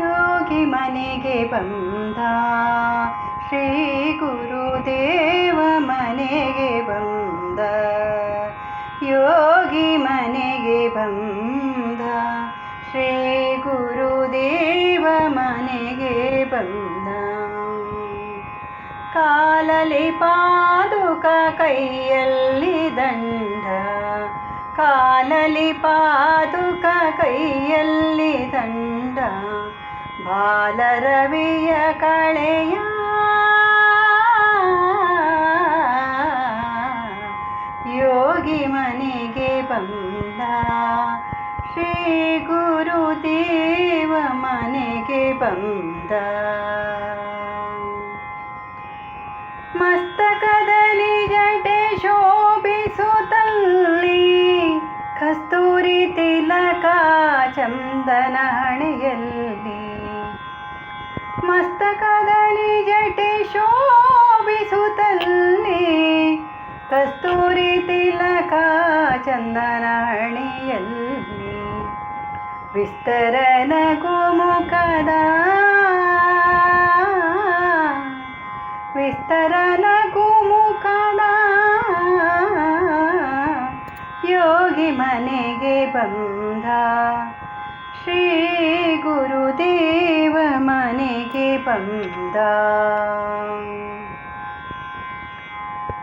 ಯೋಗಿ ಮನೆಗೆ ಬಂದ. ಶ್ರೀ ಗುರುದೇವ ಮನೆಗೆ ಬಂದ. ಯೋಗಿ ಮನೆಗೆ ಬಂದ. ಶ್ರೀ ಗುರುದೇವ ಮನೆಗೆ ಬಂದ. ಕಾಲಲಿ ಪಾದುಕ ಕೈಯಲ್ಲಿ ದಂಡ, ಕಾಲಲಿ ಪಾದುಕ ಕೈಯಲ್ಲಿ ದಂಡ, ಬಾಲರವಿಯ ಕಳೆಯ ಯೋಗಿ ಮನೆಗೆ ಬಂದ, ಶ್ರೀ ಗುರುದೇವ ಮನೆಗೆ ಬಂದ. ತಿಲಕ ಚಂದನ ಹಣೆಯಲ್ಲಿ ಮಸ್ತಕದಲ್ಲಿ ಜಟೆ ಶೋಭಿಸುತ್ತಲ್ಲಿ ಕಸ್ತೂರಿ ತಿಲಕ ಚಂದನ ಹಣೆಯಲ್ಲಿ ವಿಸ್ತರನ ಯೋಗಿ ಮನೆಗೆ ಬಂದ. ಶ್ರೀ ಗುರುದೇವ ಮನೆಗೆ ಬಂದ.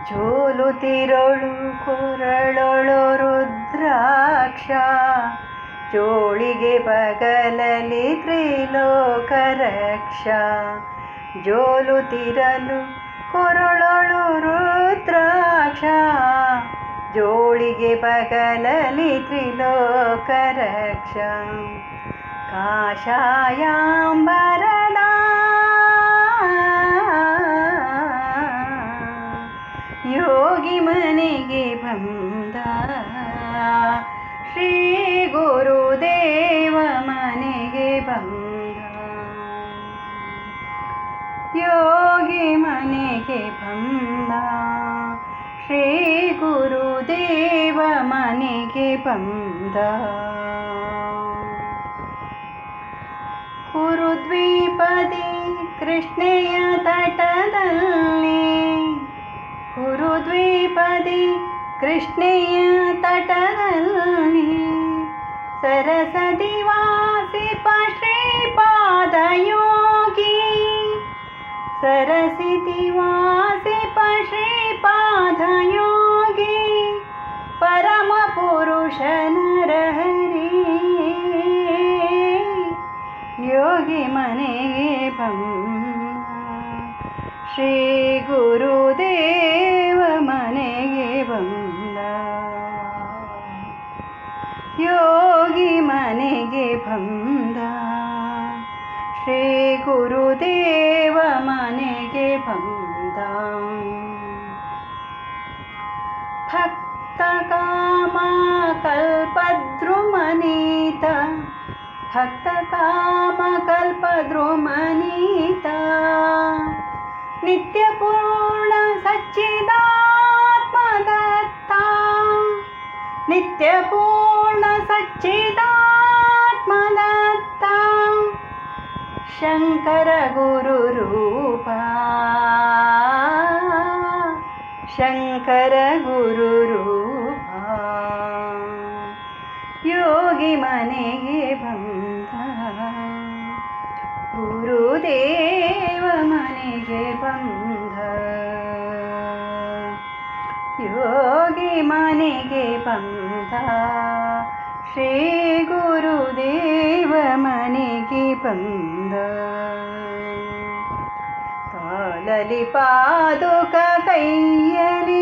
ಜೋಲುತಿರಳು ಕೊರಳೊಳು ರುದ್ರಾಕ್ಷ, ಜೋಳಿಗೆ ಬಗಲಲಿ ತ್ರಿಲೋಕ ರಕ್ಷ ಜೋಲುತಿರಲು ಕೊರಳೊಳು ರುದ್ರಾಕ್ಷ. ಜೋಳಿಗೆ ಬಗಲಲಿ ತ್ರಿಲೋಕ ರಕ್ಷ ಕಾಷಾಯಾಂಬರದ. ಯೋಗಿ ಮನೆಗೆ ಬಂದ. ಶ್ರೀ ಗುರುದೇವ ಮನೆಗೆ ಬಂದ. ಯೋಗಿ ಮನೆಗೆ ಬಂದ. ಶ್ರೀ ಗುರುದೇವ कुरुद्वेपदे कृष्णेय तटदलि सरसदिवासि पश्रीपादयोगी सरसीदिवासि पश्रीपादयोगी ಶ್ರೀ ಗುರುದೇವ ಮನೆಗೆ ಬಂದ ಯೋಗಿ ಮನೆಗೆ ಬಂದ ಶ್ರೀ ಗುರುದೇವ ಮನೆಗೆ ಬಂದ ಭಕ್ತ ಕಾಮ ಕಲ್ಪದ್ರುಮನೀತ ಭಕ್ತ ಕಾಮ ಕಲ್ಪದ್ರುಮನೀತ ನಿತ್ಯ ಪೂರ್ಣ ಸಚ್ಚಿದಾತ್ಮದತ್ತ ನಿತ್ಯ ಪೂರ್ಣ ಸಚ್ಚಿದಾತ್ಮದತ್ತ ಶಂಕರ ಗುರು ರೂಪ ಶಂಕರ ಗುರು ರೂಪ ಯೋಗಿ ಮನೆಗೆ ಬಂದ ಗುರುದೇವ ಯೋಗಿ ಮನೆಗೆ ಬಂದ. ಶ್ರೀ ಗುರುದೇವ ಮನೆಗೆ ಬಂದ. ತಾಲಲಿ ಪಾದುಕ ಕೈಯಲಿ